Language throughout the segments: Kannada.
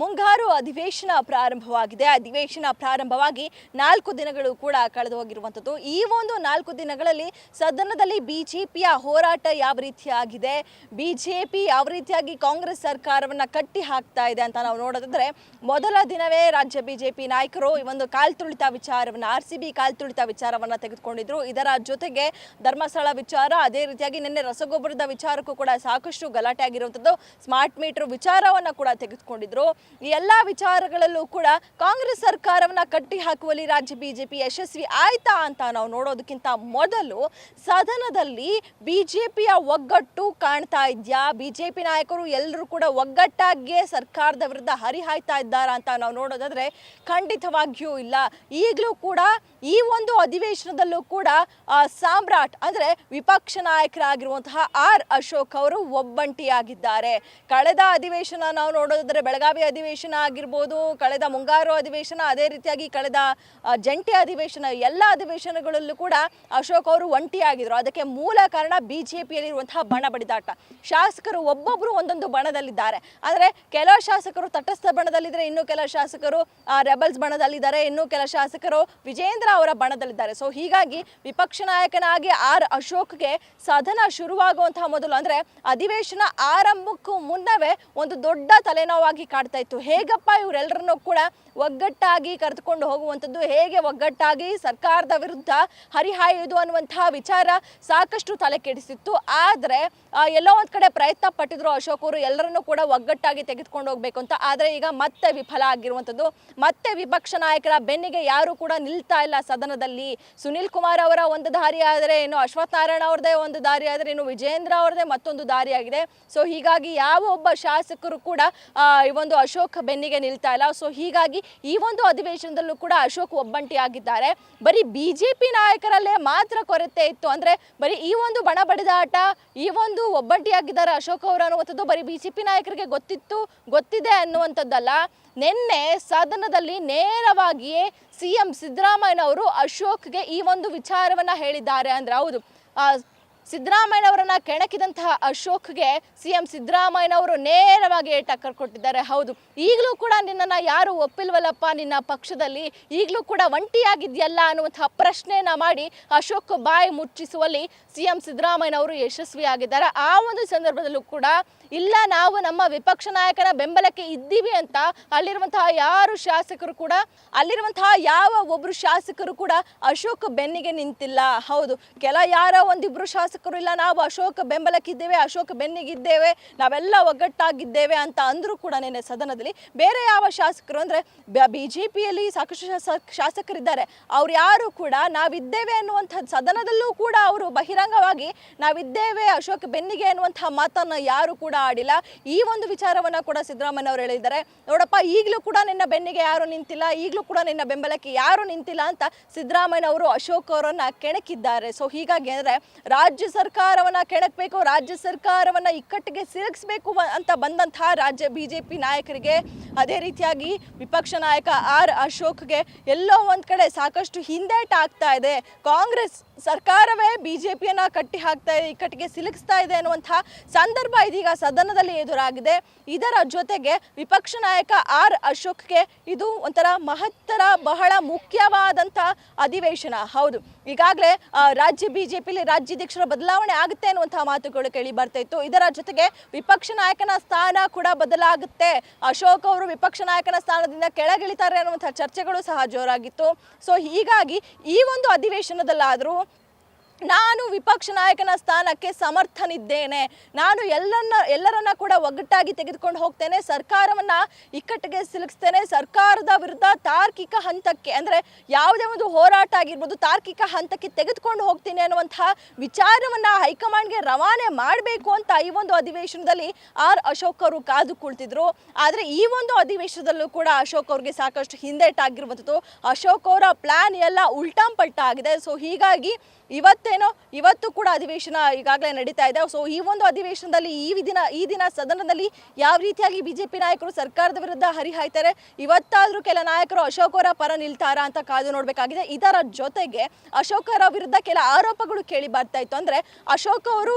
ಮುಂಗಾರು ಅಧಿವೇಶನ ಪ್ರಾರಂಭವಾಗಿದೆ. ಅಧಿವೇಶನ ಪ್ರಾರಂಭವಾಗಿ ನಾಲ್ಕು ದಿನಗಳು ಕೂಡ ಕಳೆದು ಹೋಗಿರುವಂಥದ್ದು. ಈ ಒಂದು ನಾಲ್ಕು ದಿನಗಳಲ್ಲಿ ಸದನದಲ್ಲಿ ಬಿಜೆಪಿಯ ಹೋರಾಟ ಯಾವ ರೀತಿಯಾಗಿದೆ? ಬಿಜೆಪಿ ಯಾವ ರೀತಿಯಾಗಿ ಕಾಂಗ್ರೆಸ್ ಸರ್ಕಾರವನ್ನು ಕಟ್ಟಿ ಹಾಕ್ತಾ ಇದೆ ಅಂತ ನಾವು ನೋಡೋದಾದ್ರೆ ಮೊದಲ ದಿನವೇ ರಾಜ್ಯ ಬಿಜೆಪಿ ನಾಯಕರು ಈ ಒಂದು ಕಾಲ್ತುಳಿತ ವಿಚಾರವನ್ನು, ಆರ್ ಸಿ ಬಿ ಕಾಲ್ತುಳಿತ ವಿಚಾರವನ್ನು ತೆಗೆದುಕೊಂಡಿದ್ರು. ಇದರ ಜೊತೆಗೆ ಧರ್ಮಸ್ಥಳ ವಿಚಾರ, ಅದೇ ರೀತಿಯಾಗಿ ನಿನ್ನೆ ರಸಗೊಬ್ಬರದ ವಿಚಾರಕ್ಕೂ ಕೂಡ ಸಾಕಷ್ಟು ಗಲಾಟೆ ಆಗಿರುವಂಥದ್ದು ಸ್ಮಾರ್ಟ್ ಮೀಟರ್ ವಿಚಾರವನ್ನು ಕೂಡ ತೆಗೆದುಕೊಂಡಿದ್ರು. ಈ ಎಲ್ಲ ವಿಚಾರಗಳಲ್ಲೂ ಕೂಡ ಕಾಂಗ್ರೆಸ್ ಸರ್ಕಾರವನ್ನ ಕಟ್ಟಿ ಹಾಕುವಲ್ಲಿ ರಾಜ್ಯ ಬಿಜೆಪಿ ಯಶಸ್ವಿ ಆಯ್ತಾ ಅಂತ ನಾವು ನೋಡೋದಕ್ಕಿಂತ ಮೊದಲು ಸದನದಲ್ಲಿ ಬಿಜೆಪಿಯ ಒಗ್ಗಟ್ಟು ಕಾಣ್ತಾ ಇದೆಯಾ? ಬಿಜೆಪಿ ನಾಯಕರು ಎಲ್ಲರೂ ಕೂಡ ಒಗ್ಗಟ್ಟಾಗಿಯೇ ಸರ್ಕಾರದ ವಿರುದ್ಧ ಹರಿಹಾಯ್ತಾ ಇದ್ದಾರಾ ಅಂತ ನಾವು ನೋಡೋದಾದ್ರೆ ಖಂಡಿತವಾಗಿಯೂ ಇಲ್ಲ. ಈಗಲೂ ಕೂಡ ಈ ಒಂದು ಅಧಿವೇಶನದಲ್ಲೂ ಕೂಡ ಸಾಮ್ರಾಟ್ ಅಂದ್ರೆ ವಿಪಕ್ಷ ನಾಯಕರಾಗಿರುವಂತಹ ಆರ್ ಅಶೋಕ್ ಅವರು ಒಬ್ಬಂಟಿಯಾಗಿದ್ದಾರೆ. ಕಳೆದ ಅಧಿವೇಶನ ನಾವು ನೋಡೋದಾದ್ರೆ ಬೆಳಗಾವಿ ಅಧಿವೇಶನ ಆಗಿರ್ಬೋದು, ಕಳೆದ ಮುಂಗಾರು ಅಧಿವೇಶನ, ಅದೇ ರೀತಿಯಾಗಿ ಕಳೆದ ಜಂಟಿ ಅಧಿವೇಶನ, ಎಲ್ಲ ಅಧಿವೇಶನಗಳಲ್ಲೂ ಕೂಡ ಅಶೋಕ್ ಅವರು ಒಂಟಿಯಾಗಿದ್ರು. ಅದಕ್ಕೆ ಮೂಲ ಕಾರಣ ಬಿಜೆಪಿಯಲ್ಲಿರುವಂತಹ ಬಣ ಬಡಿದಾಟ. ಶಾಸಕರು ಒಬ್ಬೊಬ್ರು ಒಂದೊಂದು ಬಣದಲ್ಲಿದ್ದಾರೆ. ಆದರೆ ಕೆಲ ಶಾಸಕರು ತಟಸ್ಥ ಬಣದಲ್ಲಿದ್ರೆ ಇನ್ನು ಕೆಲ ಶಾಸಕರು ರೆಬಲ್ಸ್ ಬಣದಲ್ಲಿದ್ದಾರೆ, ಇನ್ನು ಕೆಲ ಶಾಸಕರು ವಿಜೇಂದ್ರ ಅವರ ಬಣದಲ್ಲಿದ್ದಾರೆ. ಸೊ ಹೀಗಾಗಿ ವಿಪಕ್ಷ ನಾಯಕನಾಗಿ ಆರ್ ಅಶೋಕ್ಗೆ ಸದನ ಶುರುವಾಗುವಂತಹ ಮೊದಲು ಅಂದ್ರೆ ಅಧಿವೇಶನ ಆರಂಭಕ್ಕೂ ಮುನ್ನವೇ ಒಂದು ದೊಡ್ಡ ತಲೆನೋವಾಗಿ ಕಾಡ್ತಾ ಹೇಗಪ್ಪ ಇವರೆಲ್ಲರನ್ನೂ ಕೂಡ ಒಗ್ಗಟ್ಟಾಗಿ ಕರೆದುಕೊಂಡು ಹೋಗುವಂಥದ್ದು? ಹೇಗೆ ಒಗ್ಗಟ್ಟಾಗಿ ಸರ್ಕಾರದ ವಿರುದ್ಧ ಹರಿಹಾಯುವುದು ಅನ್ನುವಂತಹ ವಿಚಾರ ಸಾಕಷ್ಟು ತಲೆ ಕೆಡಿಸಿತ್ತು ಆದರೆ ಎಲ್ಲೋ ಒಂದು ಕಡೆ ಪ್ರಯತ್ನ ಪಟ್ಟಿದ್ರು ಅಶೋಕ್ ಅವರು, ಎಲ್ಲರನ್ನೂ ಕೂಡ ಒಗ್ಗಟ್ಟಾಗಿ ತೆಗೆದುಕೊಂಡು ಹೋಗ್ಬೇಕು ಅಂತ. ಆದರೆ ಈಗ ಮತ್ತೆ ವಿಫಲ ಆಗಿರುವಂಥದ್ದು. ಮತ್ತೆ ವಿಪಕ್ಷ ನಾಯಕರ ಬೆನ್ನಿಗೆ ಯಾರು ಕೂಡ ನಿಲ್ತಾ ಇಲ್ಲ ಸದನದಲ್ಲಿ. ಸುನೀಲ್ ಕುಮಾರ್ ಅವರ ಒಂದು ದಾರಿ ಆದರೆ ಏನು, ಅಶ್ವಥ್ ನಾರಾಯಣ ಅವ್ರದೇ ಒಂದು ದಾರಿ ಆದರೆ ಇನ್ನು ವಿಜೇಂದ್ರ ಅವ್ರದೇ ಮತ್ತೊಂದು ದಾರಿಯಾಗಿದೆ. ಸೊ ಹೀಗಾಗಿ ಯಾವ ಒಬ್ಬ ಶಾಸಕರು ಕೂಡ ಈ ಒಂದು ಅಶೋಕ್ ಬೆನ್ನಿಗೆ ನಿಲ್ತಾ ಇಲ್ಲ. ಸೊ ಹೀಗಾಗಿ ಈ ಒಂದು ಅಧಿವೇಶನದಲ್ಲೂ ಕೂಡ ಅಶೋಕ್ ಒಬ್ಬಂಟಿ ಆಗಿದ್ದಾರೆ ಬರೀ ಬಿಜೆಪಿ ನಾಯಕರಲ್ಲೇ ಮಾತ್ರ ಕೊರತೆ ಇತ್ತು. ಅಂದ್ರೆ ಬರೀ ಈ ಒಂದು ಬಣ ಬಡಿದಾಟ ಈ ಒಂದು ಒಬ್ಬಂಟಿಯಾಗಿದ್ದಾರೆ ಅಶೋಕ್ ಅವರು ಅನ್ನುವಂಥದ್ದು ಬರೀ ಬಿಜೆಪಿ ನಾಯಕರಿಗೆ ಗೊತ್ತಿತ್ತು, ಗೊತ್ತಿದೆ ಅನ್ನುವಂಥದ್ದಲ್ಲ. ನಿನ್ನೆ ಸದನದಲ್ಲಿ ನೇರವಾಗಿಯೇ ಸಿ ಎಂ ಸಿದ್ದರಾಮಯ್ಯನವರು ಅಶೋಕ್ಗೆ ಈ ಒಂದು ವಿಚಾರವನ್ನ ಹೇಳಿದ್ದಾರೆ ಅಂದ್ರೆ ಹೌದು. ಸಿದ್ದರಾಮಯ್ಯನವರನ್ನ ಕೆಣಕಿದಂತಹ ಅಶೋಕ್ಗೆ ಸಿ ಎಂ ಸಿದ್ದರಾಮಯ್ಯನವರು ನೇರವಾಗಿ ಟಕ್ಕರ್ ಕೊಟ್ಟಿದ್ದಾರೆ. ಹೌದು, ಈಗಲೂ ಕೂಡ ನಿನ್ನನ್ನ ಯಾರು ಒಪ್ಪಿಲ್ವಲ್ಲಪ್ಪ? ನಿನ್ನ ಪಕ್ಷದಲ್ಲಿ ಈಗಲೂ ಕೂಡ ಒಂಟಿಯಾಗಿದೆಯಲ್ಲ ಅನ್ನುವಂತಹ ಪ್ರಶ್ನೆಯನ್ನ ಮಾಡಿ ಅಶೋಕ್ ಬಾಯಿ ಮುಚ್ಚಿಸುವಲ್ಲಿ ಸಿಎಂ ಸಿದ್ದರಾಮಯ್ಯನವರು ಯಶಸ್ವಿಯಾಗಿದ್ದಾರೆ. ಆ ಒಂದು ಸಂದರ್ಭದಲ್ಲೂ ಕೂಡ ಇಲ್ಲ, ನಾವು ನಮ್ಮ ವಿಪಕ್ಷ ನಾಯಕನ ಬೆಂಬಲಕ್ಕೆ ಇದ್ದೀವಿ ಅಂತ ಅಲ್ಲಿರುವಂತಹ ಯಾರು ಶಾಸಕರು ಕೂಡ, ಅಲ್ಲಿರುವಂತಹ ಯಾವ ಒಬ್ರು ಶಾಸಕರು ಕೂಡ ಅಶೋಕ್ ಬೆನ್ನಿಗೆ ನಿಂತಿಲ್ಲ. ಹೌದು, ಕೆಲ ಯಾರೋ ಒಂದಿಬ್ರು ಶಾಸಕರು ಇಲ್ಲ, ನಾವು ಅಶೋಕ ಬೆಂಬಲಕ್ಕಿದ್ದೇವೆ, ಅಶೋಕ್ ಬೆನ್ನಿಗಿದ್ದೇವೆ, ನಾವೆಲ್ಲ ಒಗ್ಗಟ್ಟಾಗಿದ್ದೇವೆ ಅಂತ ಅಂದರೂ ಕೂಡ ನಿನ್ನೆ ಸದನದಲ್ಲಿ ಬೇರೆ ಯಾವ ಶಾಸಕರು ಅಂದರೆ ಬಿ ಜೆ ಪಿಯಲ್ಲಿ ಸಾಕಷ್ಟು ಶಾಸ- ಶಾಸಕರಿದ್ದಾರೆ. ಅವ್ರು ಯಾರು ಕೂಡ ನಾವಿದ್ದೇವೆ ಅನ್ನುವಂಥ ಸದನದಲ್ಲೂ ಕೂಡ ಅವರು ಬಹಿರಂಗವಾಗಿ ನಾವಿದ್ದೇವೆ, ಅಶೋಕ್ ಬೆನ್ನಿಗೆ ಅನ್ನುವಂಥ ಮಾತನ್ನು ಯಾರು ಕೂಡ ಆಡಿಲ್ಲ. ಈ ಒಂದು ವಿಚಾರವನ್ನು ಕೂಡ ಸಿದ್ದರಾಮಯ್ಯ ಅವರು ಹೇಳಿದ್ದಾರೆ. ನೋಡಪ್ಪ, ಈಗಲೂ ಕೂಡ ನಿನ್ನ ಬೆನ್ನಿಗೆ ಯಾರು ನಿಂತಿಲ್ಲ, ಈಗಲೂ ಕೂಡ ನಿನ್ನ ಬೆಂಬಲಕ್ಕೆ ಯಾರು ನಿಂತಿಲ್ಲ ಅಂತ ಸಿದ್ದರಾಮಯ್ಯ ಅವರು ಅಶೋಕ್ ಅವರನ್ನು ಕೆಣಕಿದ್ದಾರೆ. ಸೊ ಹೀಗಾಗಿ ಅಂದರೆ ರಾಜ್ಯ ಸರ್ಕಾರವನ್ನ ಕೆಣಕಬೇಕು ರಾಜ್ಯ ಸರ್ಕಾರವನ್ನ ಇಕ್ಕಟ್ಟಿಗೆ ಸಿಲುಕಿಸಬೇಕು ಅಂತ ಬಂದಂತಹ ರಾಜ್ಯ ಬಿಜೆಪಿ ನಾಯಕರಿಗೆ ಅದೇ ರೀತಿಯಾಗಿ ವಿಪಕ್ಷ ನಾಯಕ ಆರ್ ಅಶೋಕ್ಗೆ ಎಲ್ಲೋ ಒಂದ್ ಕಡೆ ಸಾಕಷ್ಟು ಹಿಂದೇಟ ಆಗ್ತಾ ಇದೆ. ಕಾಂಗ್ರೆಸ್ ಸರ್ಕಾರವೇ ಬಿಜೆಪಿಯನ್ನ ಕಟ್ಟಿ ಹಾಕ್ತಾ ಇದೆ, ಇಕ್ಕಟ್ಟಿಗೆ ಸಿಲುಕಿಸ್ತಾ ಇದೆ ಅನ್ನುವಂತಹ ಸಂದರ್ಭ ಇದೀಗ ಸದನದಲ್ಲಿ ಎದುರಾಗಿದೆ. ಇದರ ಜೊತೆಗೆ ವಿಪಕ್ಷ ನಾಯಕ ಆರ್ ಅಶೋಕ್ಗೆ ಇದು ಒಂಥರ ಮಹತ್ತರ, ಬಹಳ ಮುಖ್ಯವಾದಂಥ ಅಧಿವೇಶನ. ಹೌದು, ಈಗಾಗಲೇ ರಾಜ್ಯ ಬಿಜೆಪಿಲಿ ರಾಜ್ಯಾಧ್ಯಕ್ಷರ ಬದಲಾವಣೆ ಆಗುತ್ತೆ ಅನ್ನುವಂತಹ ಮಾತುಗಳು ಕೇಳಿ ಬರ್ತಾ ಇತ್ತು. ಇದರ ಜೊತೆಗೆ ವಿಪಕ್ಷ ನಾಯಕನ ಸ್ಥಾನ ಕೂಡ ಬದಲಾಗುತ್ತೆ. ಅಶೋಕ್ ಅವರು ವಿಪಕ್ಷ ನಾಯಕನ ಸ್ಥಾನದಿಂದ ಕೆಳಗಿಳಿತಾರೆ ಅನ್ನುವಂತಹ ಚರ್ಚೆಗಳು ಸಹ ಜೋರಾಗಿತ್ತು. ಸೊ ಹೀಗಾಗಿ ಈ ಒಂದು ಅಧಿವೇಶನದಲ್ಲಾದರೂ ನಾನು ವಿಪಕ್ಷ ನಾಯಕನ ಸ್ಥಾನಕ್ಕೆ ಸಮರ್ಥನಿದ್ದೇನೆ. ನಾನು ಎಲ್ಲನ್ನ, ಎಲ್ಲರನ್ನ ಕೂಡ ಒಗ್ಗಟ್ಟಾಗಿ ತೆಗೆದುಕೊಂಡು ಹೋಗ್ತೇನೆ. ಸರ್ಕಾರವನ್ನ ಇಕ್ಕಟ್ಟಿಗೆ ಸಿಲುಕಿಸ್ತೇನೆ. ಸರ್ಕಾರದ ವಿರುದ್ಧ ತಾರ್ಕಿಕ ಹಂತಕ್ಕೆ, ಅಂದ್ರೆ ಯಾವುದೇ ಒಂದು ಹೋರಾಟ ಆಗಿರ್ಬೋದು, ತಾರ್ಕಿಕ ಹಂತಕ್ಕೆ ತೆಗೆದುಕೊಂಡು ಹೋಗ್ತೀನಿ ಅನ್ನುವಂತಹ ವಿಚಾರವನ್ನ ಹೈಕಮಾಂಡ್ಗೆ ರವಾನೆ ಮಾಡಬೇಕು ಅಂತ ಈ ಒಂದು ಅಧಿವೇಶನದಲ್ಲಿ ಆರ್ ಅಶೋಕ್ ಅವರು ಕಾದು ಕುಳಿತಿದ್ರು. ಆದ್ರೆ ಈ ಒಂದು ಅಧಿವೇಶನದಲ್ಲೂ ಕೂಡ ಅಶೋಕ್ ಅವ್ರಿಗೆ ಸಾಕಷ್ಟು ಹಿಂದೇಟಾಗಿರುವಂಥದ್ದು ಅಶೋಕ್ ಅವರ ಪ್ಲಾನ್ ಎಲ್ಲ ಉಲ್ಟಾಂಪಲ್ಟಾ ಆಗಿದೆ ಸೊ ಹೀಗಾಗಿ ಇವತ್ತೇನೋ, ಇವತ್ತು ಕೂಡ ಅಧಿವೇಶನ ಈಗಾಗಲೇ ನಡೀತಾ ಇದೆ. ಸೊ ಈ ಒಂದು ಅಧಿವೇಶನದಲ್ಲಿ ಈ ದಿನ ಈ ದಿನ ಸದನದಲ್ಲಿ ಯಾವ ರೀತಿಯಾಗಿ ಬಿಜೆಪಿ ನಾಯಕರು ಸರ್ಕಾರದ ವಿರುದ್ಧ ಹರಿಹಾಯ್ತಾರೆ, ಇವತ್ತಾದ್ರೂ ಕೆಲ ನಾಯಕರು ಅಶೋಕ್ ಅವರ ಪರ ನಿಲ್ತಾರಾ ಅಂತ ಕಾದು ನೋಡಬೇಕಾಗಿದೆ. ಇದರ ಜೊತೆಗೆ ಅಶೋಕ್ ಅವರ ವಿರುದ್ಧ ಕೆಲ ಆರೋಪಗಳು ಕೇಳಿ ಬರ್ತಾ ಇತ್ತು. ಅಂದ್ರೆ ಅಶೋಕ್ ಅವರು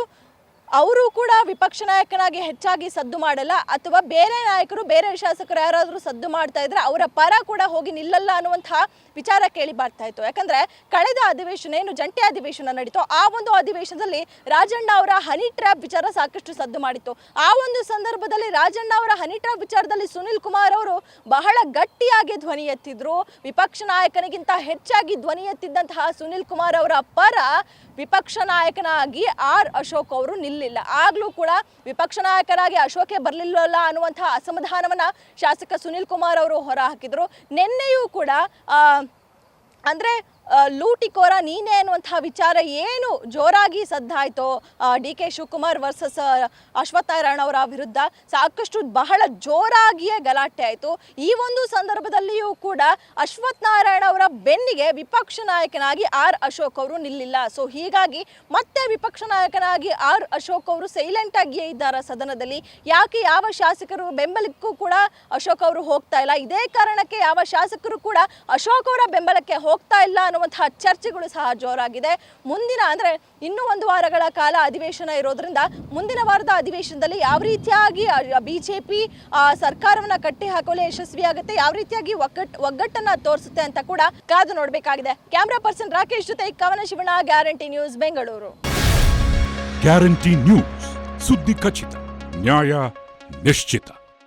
ಅವರು ಕೂಡ ವಿಪಕ್ಷ ನಾಯಕನಾಗಿ ಹೆಚ್ಚಾಗಿ ಸದ್ದು ಮಾಡಲ್ಲ, ಅಥವಾ ಬೇರೆ ನಾಯಕರು, ಬೇರೆ ಶಾಸಕರು ಯಾರಾದರೂ ಸದ್ದು ಮಾಡ್ತಾ ಇದ್ರೆ ಅವರ ಪರ ಕೂಡ ಹೋಗಿ ನಿಲ್ಲಲ್ಲ ಅನ್ನುವಂತಹ ವಿಚಾರ ಕೇಳಿ ಬರ್ತಾ ಇತ್ತು. ಯಾಕಂದ್ರೆ ಕಳೆದ ಅಧಿವೇಶನ ಏನು ಜಂಟಿ ಅಧಿವೇಶನ ನಡೀತು ಆ ಒಂದು ಅಧಿವೇಶನದಲ್ಲಿ ರಾಜಣ್ಣ ಅವರ ಹನಿ ಟ್ರ್ಯಾಪ್ ವಿಚಾರ ಸಾಕಷ್ಟು ಸದ್ದು ಮಾಡಿತ್ತು. ಆ ಒಂದು ಸಂದರ್ಭದಲ್ಲಿ ರಾಜಣ್ಣ ಅವರ ಹನಿ ಟ್ರ್ಯಾಪ್ ವಿಚಾರದಲ್ಲಿ ಸುನಿಲ್ ಕುಮಾರ್ ಅವರು ಬಹಳ ಗಟ್ಟಿಯಾಗಿ ಧ್ವನಿ ಎತ್ತಿದ್ರು. ವಿಪಕ್ಷ ನಾಯಕನಿಗಿಂತ ಹೆಚ್ಚಾಗಿ ಧ್ವನಿ ಎತ್ತಿದ್ದಂತಹ ಸುನಿಲ್ ಕುಮಾರ್ ಅವರ ಪರ ವಿಪಕ್ಷ ನಾಯಕನಾಗಿ ಆರ್ ಅಶೋಕ್ ಅವರು ನಿಲ್ಲಿಲ್ಲ ಆಗ್ಲೂ ಕೂಡ ವಿಪಕ್ಷ ನಾಯಕರಾಗಿ ಅಶೋಕೆ ಬರಲಿಲ್ಲ ಅನ್ನುವಂತಹ ಅಸಮಾಧಾನವನ್ನ ಶಾಸಕ ಸುನಿಲ್ ಕುಮಾರ್ ಅವರು ಹೊರ ಹಾಕಿದ್ರು ನಿನ್ನೆಯೂ ಕೂಡ ಅಂದ್ರೆ ಲೂಟಿಕೋರ ನೀನೇ ಅನ್ನುವಂತಹ ವಿಚಾರ ಏನು ಜೋರಾಗಿ ಸದ್ದಾಯ್ತೋ? D K Shivakumar versus Ashwathnarayan ಅವರ ವಿರುದ್ಧ ಸಾಕಷ್ಟು ಬಹಳ ಜೋರಾಗಿಯೇ ಗಲಾಟೆ ಆಯಿತು. ಈ ಒಂದು ಸಂದರ್ಭದಲ್ಲಿಯೂ ಕೂಡ ಅಶ್ವತ್ಥನಾರಾಯಣ ಅವರ ಬೆನ್ನಿಗೆ ವಿಪಕ್ಷ ನಾಯಕನಾಗಿ ಆರ್ ಅಶೋಕ್ ಅವರು ನಿಲ್ಲಿಲ್ಲ. ಸೊ ಹೀಗಾಗಿ ಮತ್ತೆ ವಿಪಕ್ಷ ನಾಯಕನಾಗಿ ಆರ್ ಅಶೋಕ್ ಅವರು ಸೈಲೆಂಟ್ ಆಗಿಯೇ ಇದ್ದಾರೆ ಸದನದಲ್ಲಿ. ಯಾಕೆ ಯಾವ ಶಾಸಕರು ಬೆಂಬಲಕ್ಕೂ ಕೂಡ ಅಶೋಕ್ ಅವರು ಹೋಗ್ತಾ ಇಲ್ಲ? ಇದೇ ಕಾರಣಕ್ಕೆ ಯಾವ ಶಾಸಕರು ಕೂಡ ಅಶೋಕ್ ಅವರ ಬೆಂಬಲಕ್ಕೆ ಹೋಗ್ತಾ ಇಲ್ಲ ಅನ್ನುವಂತಹ ಚರ್ಚೆಗಳು ಸಹ ಜೋರಾಗಿದೆ. ಮುಂದಿನ ಅಂದ್ರೆ ಇನ್ನೂ ಒಂದು ವಾರಗಳ ಕಾಲ ಅಧಿವೇಶನ ಇರೋದ್ರಿಂದ ಮುಂದಿನ ವಾರದ ಅಧಿವೇಶನದಲ್ಲಿ ಯಾವ ರೀತಿಯಾಗಿ ಬಿಜೆಪಿ ಸರ್ಕಾರವನ್ನ ಕಟ್ಟಿ ಹಾಕಲು ಯಶಸ್ವಿಯಾಗುತ್ತೆ, ಯಾವ ರೀತಿಯಾಗಿ ಒಗ್ಗಟ್, ಒಗ್ಗಟ್ಟನ್ನ ತೋರಿಸುತ್ತೆ ಅಂತ ಕೂಡ ಕಾದು ನೋಡಬೇಕಾಗಿದೆ. ಕ್ಯಾಮ್ರಾ ಪರ್ಸನ್ ರಾಕೇಶ್ ಜೊತೆ ಕವನ ಶಿವಣ guarantee news, Bengaluru. Guarantee news, ಸುದ್ದಿ ಖಚಿತ, ನ್ಯಾಯ ನಿಶ್ಚಿತ.